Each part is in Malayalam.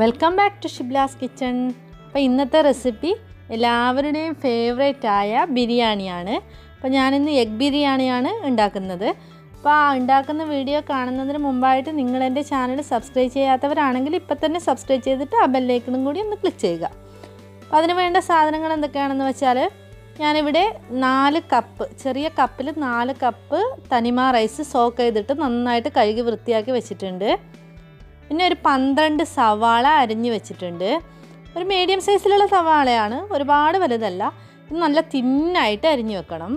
Welcome back to Shibla's kitchen അപ്പോൾ ഇന്നത്തെ റെസിപ്പി എല്ലാവരുടെയും ഫേവറേറ്റ് ആയ ബിരിയാണിയാണ്. അപ്പോൾ ഞാനിന്ന് എഗ് ബിരിയാണിയാണ് ഉണ്ടാക്കുന്നത്. അപ്പോൾ ആ ഉണ്ടാക്കുന്ന വീഡിയോ കാണുന്നതിന് മുമ്പായിട്ട് നിങ്ങൾ എന്റെ ചാനൽ സബ്സ്ക്രൈബ് ചെയ്യാത്തവരാണെങ്കിൽ ഇപ്പം തന്നെ സബ്സ്ക്രൈബ് ചെയ്തിട്ട് ആ ബെല്ലേക്കണും കൂടി ഒന്ന് ക്ലിക്ക് ചെയ്യുക. അപ്പോൾ അതിന് വേണ്ട സാധനങ്ങൾ എന്തൊക്കെയാണെന്ന് വെച്ചാൽ ഞാനിവിടെ നാല് കപ്പ് ചെറിയ കപ്പിൽ നാല് കപ്പ് തനിമ റൈസ് സോക്ക് ചെയ്തിട്ട് നന്നായിട്ട് കഴുകി വൃത്തിയാക്കി വെച്ചിട്ടുണ്ട്. പിന്നെ ഒരു പന്ത്രണ്ട് സവാള അരിഞ്ഞു വെച്ചിട്ടുണ്ട്. ഒരു മീഡിയം സൈസിലുള്ള സവാളയാണ്. ഒരുപാട് വലുതല്ല. ഇത് നല്ല തിന്നായിട്ട് അരിഞ്ഞു വെക്കണം.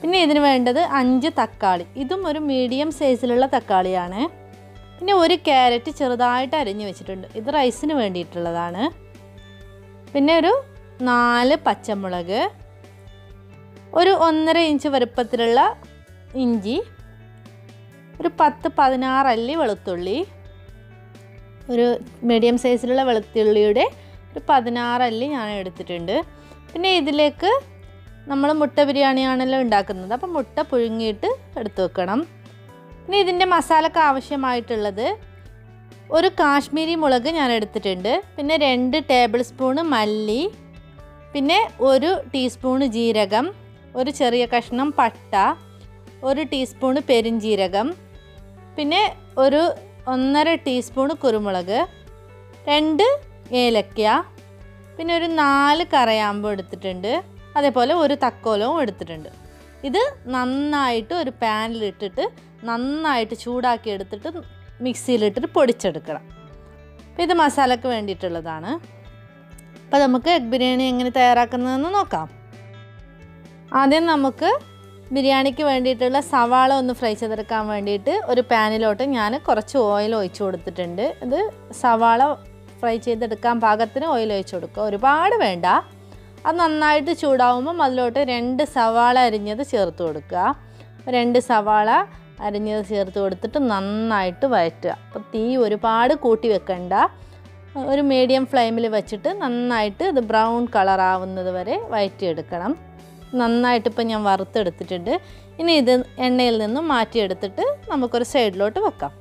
പിന്നെ ഇതിന് വേണ്ടത് അഞ്ച് തക്കാളി. ഇതും ഒരു മീഡിയം സൈസിലുള്ള തക്കാളിയാണ്. പിന്നെ ഒരു ക്യാരറ്റ് ചെറുതായിട്ട് അരിഞ്ഞു വെച്ചിട്ടുണ്ട്. ഇത് റൈസിന് വേണ്ടിയിട്ടുള്ളതാണ്. പിന്നെ ഒരു നാല് പച്ചമുളക് ഒരു ഒന്നര ഇഞ്ച് വലുപ്പത്തിലുള്ള ഇഞ്ചി ഒരു പത്ത് പതിനാറ് അല്ലി വെളുത്തുള്ളി. ഒരു മീഡിയം സൈസിലുള്ള വെളുത്തുള്ളിയുടെ ഒരു പതിനാറ് അല്ലി ഞാൻ എടുത്തിട്ടുണ്ട്. പിന്നെ ഇതിലേക്ക് നമ്മൾ മുട്ട ബിരിയാണിയാണല്ലോ ഉണ്ടാക്കുന്നത്. അപ്പം മുട്ട പുഴുങ്ങിയിട്ട് എടുത്തു വെക്കണം. പിന്നെ ഇതിന്റെ മസാലക്ക് ആവശ്യമായിട്ടുള്ളത് ഒരു കാശ്മീരി മുളക് ഞാൻ എടുത്തിട്ടുണ്ട്. പിന്നെ രണ്ട് ടേബിൾ സ്പൂണ് മല്ലി. പിന്നെ ഒരു ടീസ്പൂണ് ജീരകം. ഒരു ചെറിയ കഷ്ണം പട്ട. ഒരു ടീസ്പൂണ് പെരിഞ്ജീരകം പിന്നെ ഒരു ഒന്നര ടീസ്പൂണ് കുരുമുളക് രണ്ട് ഏലക്ക പിന്നെ ഒരു നാല് കറയാമ്പ് എടുത്തിട്ടുണ്ട്. അതേപോലെ ഒരു തക്കോലവും എടുത്തിട്ടുണ്ട്. ഇത് നന്നായിട്ട് ഒരു പാനിലിട്ടിട്ട് നന്നായിട്ട് ചൂടാക്കി എടുത്തിട്ട് മിക്സിയിലിട്ടിട്ട് പൊടിച്ചെടുക്കണം. അപ്പോൾ ഇത് മസാലയ്ക്ക് വേണ്ടിയിട്ടുള്ളതാണ്. അപ്പോൾ നമുക്ക് എഗ് ബിരിയാണി എങ്ങനെ തയ്യാറാക്കുന്നതെന്ന് നോക്കാം. ആദ്യം നമുക്ക് ബിരിയാണിക്ക് വേണ്ടിയിട്ടുള്ള സവാള ഒന്ന് ഫ്രൈ ചെയ്തെടുക്കാൻ വേണ്ടിയിട്ട് ഒരു പാനിലോട്ട് ഞാൻ കുറച്ച് ഓയിൽ ഒഴിച്ചു കൊടുത്തിട്ടുണ്ട്. ഇത് സവാള ഫ്രൈ ചെയ്തെടുക്കാൻ പാകത്തിന് ഓയിൽ ഒഴിച്ചു കൊടുക്കുക. ഒരുപാട് വേണ്ട. അത് നന്നായിട്ട് ചൂടാവുമ്പം അതിലോട്ട് രണ്ട് സവാള അരിഞ്ഞത് ചേർത്ത് കൊടുക്കുക. രണ്ട് സവാള അരിഞ്ഞത് ചേർത്ത് കൊടുത്തിട്ട് നന്നായിട്ട് വഴറ്റുക. അപ്പോൾ തീ ഒരുപാട് കൂട്ടി വെക്കണ്ട. ഒരു മീഡിയം ഫ്ലെയിമിൽ വെച്ചിട്ട് നന്നായിട്ട് ഇത് ബ്രൗൺ കളറാവുന്നത് വരെ വഴറ്റിയെടുക്കണം. നന്നായിട്ട് ഇപ്പം ഞാൻ വറുത്തെടുത്തിട്ടുണ്ട്. ഇനി ഇത് എണ്ണയിൽ നിന്നും മാറ്റിയെടുത്തിട്ട് നമുക്കൊരു സൈഡിലോട്ട് വെക്കാം.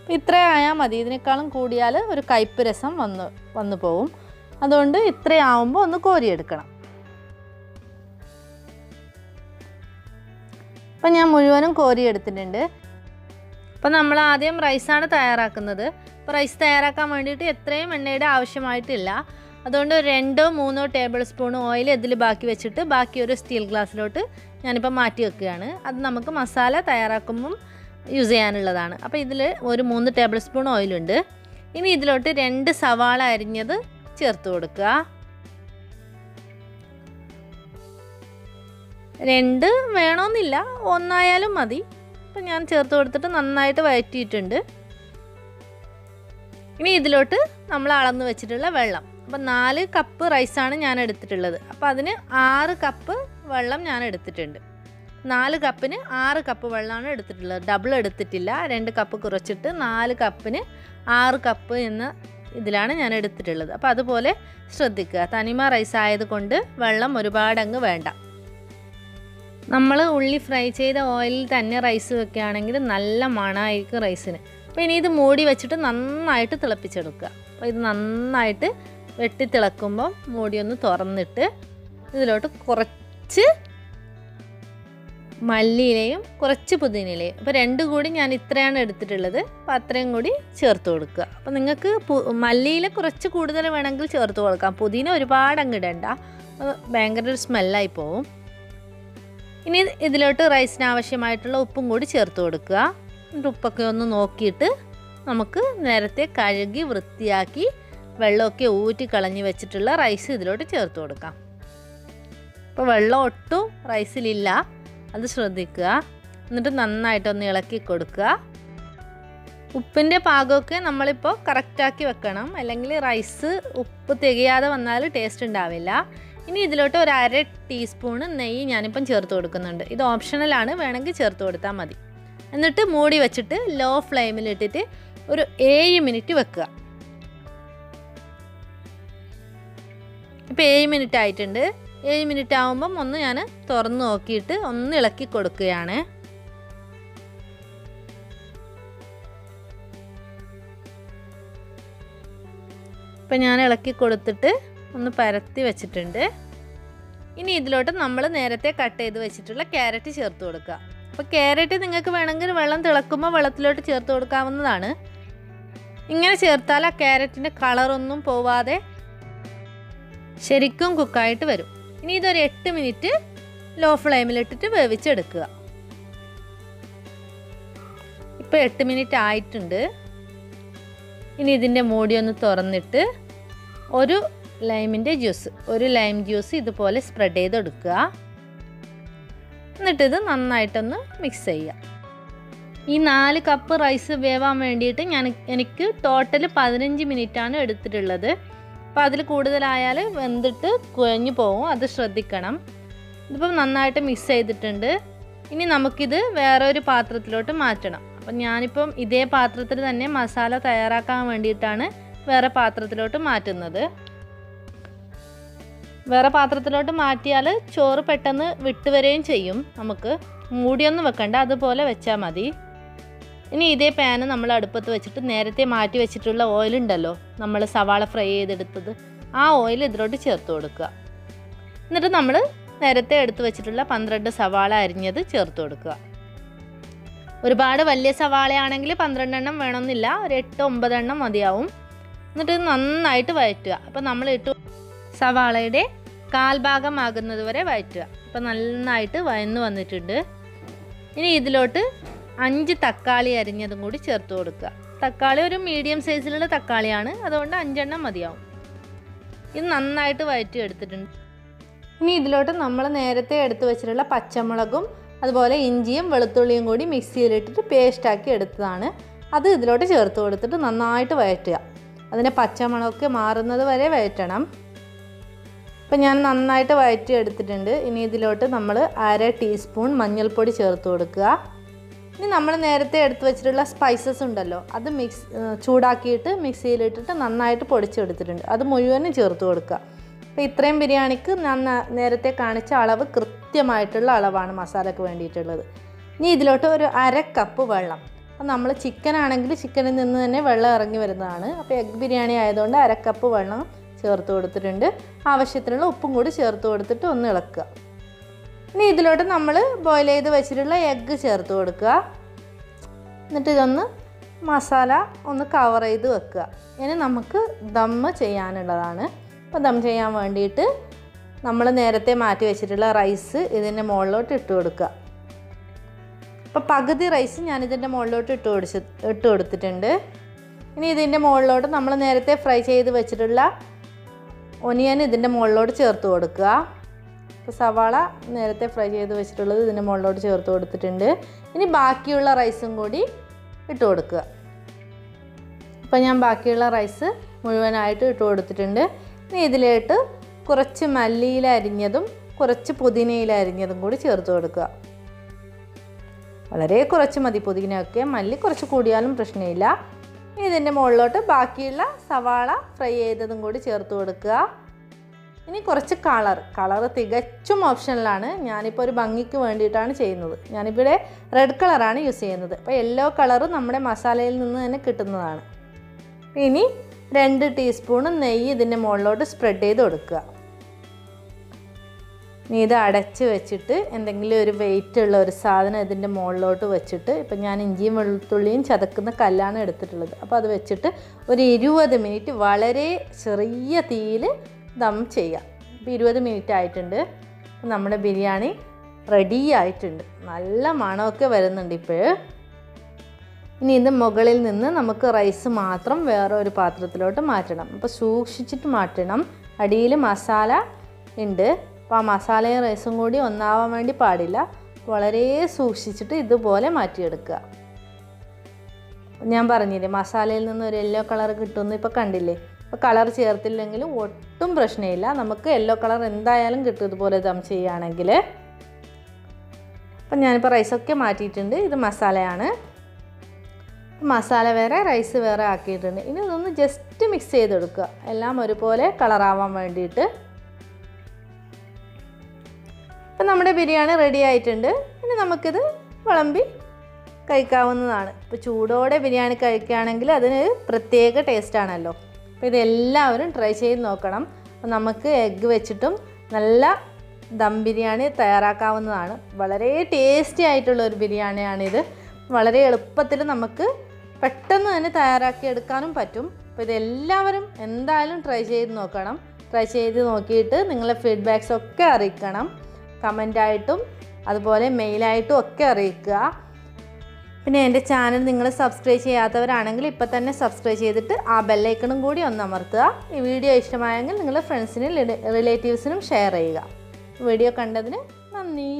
അപ്പോൾ ഇത്രയായാൽ മതി. ഇതിനേക്കാളും കൂടിയാൽ ഒരു കയ്പ്പ് രസം വന്ന് വന്നു പോവും. അതുകൊണ്ട് ഇത്രയാവുമ്പോൾ ഒന്ന് കോരിയെടുക്കണം. അപ്പം ഞാൻ മുഴുവനും കോരിയെടുത്തിട്ടുണ്ട്. അപ്പോൾ നമ്മൾ ആദ്യം റൈസാണ് തയ്യാറാക്കുന്നത്. അപ്പോൾ റൈസ് തയ്യാറാക്കാൻ വേണ്ടിയിട്ട് എത്രയും എണ്ണയുടെ ആവശ്യമായിട്ടില്ല. അതുകൊണ്ട് രണ്ടോ മൂന്നോ ടേബിൾ സ്പൂൺ ഓയിൽ ഇതിൽ ബാക്കി വെച്ചിട്ട് ബാക്കി ഒരു സ്റ്റീൽ ഗ്ലാസ്സിലോട്ട് ഞാനിപ്പോൾ മാറ്റി വെക്കുകയാണ്. അത് നമുക്ക് മസാല തയ്യാറാക്കുമ്പം യൂസ് ചെയ്യാനുള്ളതാണ്. അപ്പോൾ ഇതിൽ ഒരു മൂന്ന് ടേബിൾ സ്പൂൺ ഓയിലുണ്ട്. ഇനി ഇതിലോട്ട് രണ്ട് സവാള അരിഞ്ഞത് ചേർത്ത് കൊടുക്കുക. രണ്ട് വേണമെന്നില്ല ഒന്നായാലും മതി. അപ്പം ഞാൻ ചേർത്ത് കൊടുത്തിട്ട് നന്നായിട്ട് വഴറ്റിയിട്ടുണ്ട്. ഇനി ഇതിലോട്ട് നമ്മൾ അളന്ന് വെച്ചിട്ടുള്ള വെള്ളം. അപ്പം നാല് കപ്പ് റൈസാണ് ഞാൻ എടുത്തിട്ടുള്ളത്. അപ്പോൾ അതിന് ആറ് കപ്പ് വെള്ളം ഞാൻ എടുത്തിട്ടുണ്ട്. നാല് കപ്പിന് ആറ് കപ്പ് വെള്ളമാണ് എടുത്തിട്ടുള്ളത്. ഡബിൾ എടുത്തിട്ടില്ല. രണ്ട് കപ്പ് കുറച്ചിട്ട് നാല് കപ്പിന് ആറ് കപ്പ് എന്ന ഇതിലാണ് ഞാൻ എടുത്തിട്ടുള്ളത്. അപ്പോൾ അതുപോലെ ശ്രദ്ധിക്കുക. തനിമ റൈസ് ആയതുകൊണ്ട് വെള്ളം ഒരുപാട് അങ്ങ് വേണ്ട. നമ്മൾ ഉള്ളി ഫ്രൈ ചെയ്ത ഓയിലിൽ തന്നെ റൈസ് വെക്കുകയാണെങ്കിൽ നല്ല മണമായിരിക്കും റൈസിന് അപ്പോൾ ഇനി ഇത് മൂടി വെച്ചിട്ട് നന്നായിട്ട് തിളപ്പിച്ചെടുക്കുക. അപ്പോൾ ഇത് നന്നായിട്ട് വെട്ടി തിളക്കുമ്പോൾ മൂടിയൊന്ന് തുറന്നിട്ട് ഇതിലോട്ട് കുറച്ച് മല്ലിയിലയും കുറച്ച് പുതിനയിലയും. അപ്പോൾ രണ്ടും കൂടി ഞാൻ ഇത്രയാണ് എടുത്തിട്ടുള്ളത്. അപ്പോൾ അത്രയും കൂടി ചേർത്ത് കൊടുക്കുക. അപ്പോൾ നിങ്ങൾക്ക് മല്ലിയില കുറച്ച് കൂടുതൽ വേണമെങ്കിൽ ചേർത്ത് കൊടുക്കാം. പുതിന ഒരുപാട് അങ്ങ് ഇടണ്ട. ഭയങ്കര ഒരു സ്മെല്ലായി പോവും. ഇനി ഇതിലോട്ട് റൈസിന് ആവശ്യമായിട്ടുള്ള ഉപ്പും കൂടി ചേർത്ത് കൊടുക്കുക. എന്നിട്ട് ഉപ്പൊക്കെ ഒന്ന് നോക്കിയിട്ട് നമുക്ക് നേരത്തെ കഴുകി വൃത്തിയാക്കി വെള്ളമൊക്കെ ഊറ്റി കളഞ്ഞ് വെച്ചിട്ടുള്ള റൈസ് ഇതിലോട്ട് ചേർത്ത് കൊടുക്കാം. അപ്പോൾ വെള്ളം ഒട്ടും റൈസിലില്ല അത് ശ്രദ്ധിക്കുക. എന്നിട്ട് നന്നായിട്ടൊന്ന് ഇളക്കി കൊടുക്കുക. ഉപ്പിന്റെ പാകമൊക്കെ നമ്മളിപ്പോൾ കറക്റ്റാക്കി വെക്കണം. അല്ലെങ്കിൽ റൈസ് ഉപ്പ് തികയാതെ വന്നാൽ ടേസ്റ്റ് ഉണ്ടാവില്ല. ഇനി ഇതിലോട്ട് ഒരു അര ടീസ്പൂണ് നെയ്യ് ഞാനിപ്പം ചേർത്ത് കൊടുക്കുന്നുണ്ട്. ഇത് ഓപ്ഷണലാണ് വേണമെങ്കിൽ ചേർത്ത് കൊടുത്താൽ മതി. എന്നിട്ട് മൂടി വെച്ചിട്ട് ലോ ഫ്ലെയിമിലിട്ടിട്ട് ഒരു ഏഴ് മിനിറ്റ് വെക്കുക. ഇപ്പോൾ ഏഴ് മിനിറ്റ് ആയിട്ടുണ്ട്. ഏഴ് മിനിറ്റ് ആകുമ്പം ഒന്ന് ഞാൻ തുറന്ന് നോക്കിയിട്ട് ഒന്ന് ഇളക്കി കൊടുക്കുകയാണ്. ഇപ്പം ഞാൻ ഇളക്കി കൊടുത്തിട്ട് ഒന്ന് പരത്തി വെച്ചിട്ടുണ്ട്. ഇനി ഇതിലോട്ട് നമ്മൾ നേരത്തെ കട്ട് ചെയ്ത് വെച്ചിട്ടുള്ള ക്യാരറ്റ് ചേർത്ത് കൊടുക്കുക. അപ്പോൾ ക്യാരറ്റ് നിങ്ങൾക്ക് വേണമെങ്കിൽ വെള്ളം തിളക്കുമ്പോൾ വെള്ളത്തിലോട്ട് ചേർത്ത് കൊടുക്കാവുന്നതാണ്. ഇങ്ങനെ ചേർത്താൽ ആ ക്യാരറ്റിന്റെ കളറൊന്നും പോവാതെ ശരിക്കും കുക്കായിട്ട് വരും. ഇനി ഇതൊരു എട്ട് മിനിറ്റ് ലോ ഫ്ലെയിമിലിട്ടിട്ട് വേവിച്ചെടുക്കുക. ഇപ്പോൾ എട്ട് മിനിറ്റ് ആയിട്ടുണ്ട്. ഇനി ഇതിന്റെ മൂടി ഒന്ന് തുറന്നിട്ട് ഒരു ലൈമിന്റെ ജ്യൂസ് ഒരു ലൈം ജ്യൂസ് ഇതുപോലെ സ്പ്രെഡ് ചെയ്തെടുക്കുക. എന്നിട്ടിത് നന്നായിട്ടൊന്ന് മിക്സ് ചെയ്യുക. ഈ നാല് കപ്പ് റൈസ് വേവാൻ വേണ്ടിയിട്ട് ഞാൻ എനിക്ക് ടോട്ടൽ പതിനഞ്ച് മിനിറ്റാണ് എടുത്തിട്ടുള്ളത്. അപ്പോൾ അതിൽ കൂടുതലായാൽ വെന്തിട്ട് കുഴഞ്ഞു പോകും അത് ശ്രദ്ധിക്കണം. ഇതിപ്പം നന്നായിട്ട് മിക്സ് ചെയ്തിട്ടുണ്ട്. ഇനി നമുക്കിത് വേറെ ഒരു പാത്രത്തിലോട്ട് മാറ്റണം. അപ്പം ഞാനിപ്പം ഇതേ പാത്രത്തിൽ തന്നെ മസാല തയ്യാറാക്കാൻ വേണ്ടിയിട്ടാണ് വേറെ പാത്രത്തിലോട്ട് മാറ്റുന്നത്. വേറെ പാത്രത്തിലോട്ട് മാറ്റിയാൽ ചോറ് പെട്ടെന്ന് വിട്ടുവരികയും ചെയ്യും. നമുക്ക് മൂടിയൊന്നും വെക്കണ്ട. അതുപോലെ വെച്ചാൽ മതി. ഇനി ഇതേ പാന് നമ്മൾ അടുപ്പത്ത് വെച്ചിട്ട് നേരത്തെ മാറ്റി വെച്ചിട്ടുള്ള ഓയിലുണ്ടല്ലോ നമ്മൾ സവാള ഫ്രൈ ചെയ്തെടുത്തത് ആ ഓയിൽ ഇതിലോട്ട് ചേർത്ത് കൊടുക്കുക. എന്നിട്ട് നമ്മൾ നേരത്തെ എടുത്ത് വെച്ചിട്ടുള്ള പന്ത്രണ്ട് സവാള അരിഞ്ഞത് ചേർത്ത് കൊടുക്കുക. ഒരുപാട് വലിയ സവാളയാണെങ്കിൽ പന്ത്രണ്ടെണ്ണം വേണമെന്നില്ല ഒരു എട്ട് ഒമ്പതെണ്ണം മതിയാവും. എന്നിട്ട് നന്നായിട്ട് വഴറ്റുക. അപ്പോൾ നമ്മൾ ഇട്ട് സവാളയുടെ കാൽഭാഗമാകുന്നത് വരെ വഴറ്റുക. അപ്പോൾ നന്നായിട്ട് വയന്ന് വന്നിട്ടുണ്ട്. ഇനി ഇതിലോട്ട് അഞ്ച് തക്കാളി അരിഞ്ഞതും കൂടി ചേർത്ത് കൊടുക്കുക. തക്കാളി ഒരു മീഡിയം സൈസിലുള്ള തക്കാളിയാണ്. അതുകൊണ്ട് അഞ്ചെണ്ണം മതിയാവും. ഇത് നന്നായിട്ട് വയറ്റി എടുത്തിട്ടുണ്ട്. ഇനി ഇതിലോട്ട് നമ്മൾ നേരത്തെ എടുത്തു വെച്ചിട്ടുള്ള പച്ചമുളകും അതുപോലെ ഇഞ്ചിയും വെളുത്തുള്ളിയും കൂടി മിക്സിയിലിട്ടിട്ട് പേസ്റ്റാക്കി എടുത്തതാണ്. അത് ഇതിലോട്ട് ചേർത്ത് കൊടുത്തിട്ട് നന്നായിട്ട് വയറ്റുക അതിനെ പച്ചമുളകൊക്കെ മാറുന്നത് വരെ വയറ്റണം ഇപ്പം ഞാൻ നന്നായിട്ട് വയറ്റി എടുത്തിട്ടുണ്ട്. ഇനി ഇതിലോട്ട് നമ്മൾ അര ടീസ്പൂൺ മഞ്ഞൾപ്പൊടി ചേർത്ത് കൊടുക്കുക. ഇനി നമ്മൾ നേരത്തെ എടുത്തു വെച്ചിട്ടുള്ള സ്പൈസസ് ഉണ്ടല്ലോ. അത് മിക്സ് ചൂടാക്കിയിട്ട് മിക്സിയിലിട്ടിട്ട് നന്നായിട്ട് പൊടിച്ചെടുത്തിട്ടുണ്ട്. അത് മുഴുവനും ചേർത്ത് കൊടുക്കുക. അപ്പോൾ ഇത്രയും ബിരിയാണിക്ക് നന്ന നേരത്തെ കാണിച്ച അളവ് കൃത്യമായിട്ടുള്ള അളവാണ് മസാലയ്ക്ക് വേണ്ടിയിട്ടുള്ളത്. ഇനി ഇതിലോട്ട് ഒരു അര കപ്പ് വെള്ളം. അപ്പോൾ നമ്മൾ ചിക്കൻ ആണെങ്കിൽ ചിക്കനിൽ നിന്ന് തന്നെ വെള്ളം ഇറങ്ങി വരുന്നതാണ്. അപ്പോൾ എഗ് ബിരിയാണി ആയതുകൊണ്ട് അര കപ്പ് വെള്ളം ചേർത്ത് കൊടുത്തിട്ടുണ്ട്. ആവശ്യത്തിനുള്ള ഉപ്പും കൂടി ചേർത്ത് കൊടുത്തിട്ട് ഒന്ന് ഇളക്കുക. ഇനി ഇതിലോട്ട് നമ്മൾ ബോയിൽ ചെയ്ത് വെച്ചിട്ടുള്ള എഗ്ഗ് ചേർത്ത് കൊടുക്കുക. എന്നിട്ട് ഇതൊന്ന് മസാല ഒന്ന് കവർ ചെയ്ത് വെക്കുക. ഇനി നമുക്ക് ദമ്മ് ചെയ്യാനുള്ളതാണ്. അപ്പോൾ ദം ചെയ്യാൻ വേണ്ടിയിട്ട് നമ്മൾ നേരത്തെ മാറ്റി വെച്ചിട്ടുള്ള റൈസ് ഇതിന്റെ മുകളിലോട്ട് ഇട്ട് കൊടുക്കുക. അപ്പോൾ പകുതി റൈസ് ഞാൻ ഇതിന്റെ മുകളിലോട്ട് ഇട്ട് കൊടുത്ത് ഇട്ട് കൊടുത്തിട്ടുണ്ട്. ഇനി ഇതിന്റെ മുകളിലോട്ട് നമ്മൾ നേരത്തെ ഫ്രൈ ചെയ്ത് വെച്ചിട്ടുള്ള ഒനിയൻ ഇതിന്റെ മുകളിലോട്ട് ചേർത്ത് കൊടുക്കുക. ഇപ്പോൾ സവാള നേരത്തെ ഫ്രൈ ചെയ്ത് വെച്ചിട്ടുള്ളത് ഇതിന്റെ മുകളിലോട്ട് ചേർത്ത് കൊടുത്തിട്ടുണ്ട്. ഇനി ബാക്കിയുള്ള റൈസും കൂടി ഇട്ട് കൊടുക്കുക. അപ്പോൾ ഞാൻ ബാക്കിയുള്ള റൈസ് മുഴുവനായിട്ട് ഇട്ട് കൊടുത്തിട്ടുണ്ട്. ഇനി ഇതിലേട്ട് കുറച്ച് മല്ലിയില അരിഞ്ഞതും കുറച്ച് പുതിനയില അരിഞ്ഞതും കൂടി ചേർത്ത് കൊടുക്കുക. വളരെ കുറച്ച് മതി പുതിനയൊക്കെ. മല്ലി കുറച്ച് കൂടിയാലും പ്രശ്നമില്ല. ഇനി ഇതിന്റെ മുകളിലോട്ട് ബാക്കിയുള്ള സവാള ഫ്രൈ ചെയ്തതും കൂടി ചേർത്ത് കൊടുക്കുക. ഇനി കുറച്ച് കളർ. കളർ തികച്ചും ഓപ്ഷനിലാണ്. ഞാനിപ്പോൾ ഒരു ഭംഗിക്ക് വേണ്ടിയിട്ടാണ് ചെയ്യുന്നത്. ഞാനിവിടെ റെഡ് കളറാണ് യൂസ് ചെയ്യുന്നത്. അപ്പോൾ യെല്ലോ കളർ നമ്മുടെ മസാലയിൽ നിന്ന് തന്നെ കിട്ടുന്നതാണ്. ഇനി രണ്ട് ടീസ്പൂൺ നെയ്യ് ഇതിന്റെ മുകളിലോട്ട് സ്പ്രെഡ് ചെയ്ത് കൊടുക്കുക. ഇനി ഇത് അടച്ച് വെച്ചിട്ട് എന്തെങ്കിലും ഒരു വെയിറ്റ് ഉള്ള ഒരു സാധനം ഇതിന്റെ മുകളിലോട്ട് വെച്ചിട്ട് ഇപ്പം ഞാൻ ഇഞ്ചിയും വെളുത്തുള്ളിയും ചതക്കുന്ന കല്ലാണ് എടുത്തിട്ടുള്ളത്. അപ്പോൾ അത് വെച്ചിട്ട് ഒരു ഇരുപത് മിനിറ്റ് വളരെ ചെറിയ തീയിൽ ദം ചെയ്യാം. ഇപ്പോൾ ഇരുപത് മിനിറ്റ് ആയിട്ടുണ്ട്. നമ്മുടെ ബിരിയാണി റെഡി ആയിട്ടുണ്ട്. നല്ല മണമൊക്കെ വരുന്നുണ്ട് ഇപ്പോൾ ഇനി ഇത് മുകളിൽ നിന്ന് നമുക്ക് റൈസ് മാത്രം വേറെ ഒരു പാത്രത്തിലോട്ട് മാറ്റണം. അപ്പോൾ സൂക്ഷിച്ചിട്ട് മാറ്റണം. അടിയിൽ മസാല ഉണ്ട്. അപ്പോൾ ആ മസാലയും റൈസും കൂടി ഒന്നാവാൻ വേണ്ടി പാടില്ല. വളരെ സൂക്ഷിച്ചിട്ട് ഇതുപോലെ മാറ്റിയെടുക്കുക. ഞാൻ പറഞ്ഞില്ലേ മസാലയിൽ നിന്ന് ഒരു യെല്ലോ കളർ കിട്ടുമെന്ന് ഇപ്പോൾ കണ്ടില്ലേ? കളർ ചേർത്തില്ലെങ്കിലും ഒട്ടും പ്രശ്നമില്ല. നമുക്ക് യെല്ലോ കളർ എന്തായാലും കിട്ടും ഇതുപോലെ ദം ചെയ്യുകയാണെങ്കിൽ. അപ്പം ഞാനിപ്പോൾ റൈസൊക്കെ മാറ്റിയിട്ടുണ്ട്. ഇത് മസാലയാണ്. മസാല വേറെ റൈസ് വേറെ ആക്കിയിട്ടുണ്ട്. ഇനി ഇതൊന്ന് ജസ്റ്റ് മിക്സ് ചെയ്തെടുക്കുക. എല്ലാം ഒരുപോലെ കളറാവാൻ വേണ്ടിയിട്ട്. അപ്പം നമ്മുടെ ബിരിയാണി റെഡി ആയിട്ടുണ്ട്. ഇനി നമുക്കിത് വിളമ്പി കഴിക്കാവുന്നതാണ്. ഇപ്പോൾ ചൂടോടെ ബിരിയാണി കഴിക്കുകയാണെങ്കിൽ അതിന് പ്രത്യേക ടേസ്റ്റാണല്ലോ അപ്പോൾ ഇതെല്ലാവരും ട്രൈ ചെയ്ത് നോക്കണം. നമുക്ക് എഗ്ഗ് വെച്ചിട്ടും നല്ല ദം ബിരിയാണി തയ്യാറാക്കാവുന്നതാണ്. വളരെ ടേസ്റ്റി ആയിട്ടുള്ള ഒരു ബിരിയാണിയാണിത്. വളരെ എളുപ്പത്തിൽ നമുക്ക് പെട്ടെന്ന് തന്നെ തയ്യാറാക്കി എടുക്കാനും പറ്റും. അപ്പോൾ ഇതെല്ലാവരും എന്തായാലും ട്രൈ ചെയ്ത് നോക്കണം. ട്രൈ ചെയ്ത് നോക്കിയിട്ട് നിങ്ങളെ ഫീഡ്ബാക്സ് ഒക്കെ അറിയിക്കണം. കമന്റായിട്ടും അതുപോലെ മെയിലായിട്ടും ഒക്കെ അറിയിക്കുക. പിന്നെ എന്റെ ചാനൽ നിങ്ങൾ സബ്സ്ക്രൈബ് ചെയ്യാത്തവരാണെങ്കിൽ ഇപ്പോൾ തന്നെ സബ്സ്ക്രൈബ് ചെയ്തിട്ട് ആ ബെല്ലൈക്കണും കൂടി ഒന്ന് അമർത്തുക. ഈ വീഡിയോ ഇഷ്ടമായെങ്കിൽ നിങ്ങളുടെ ഫ്രണ്ട്സിനും റിലേറ്റീവ്സിനും ഷെയർ ചെയ്യുക. വീഡിയോ കണ്ടതിന് നന്ദി.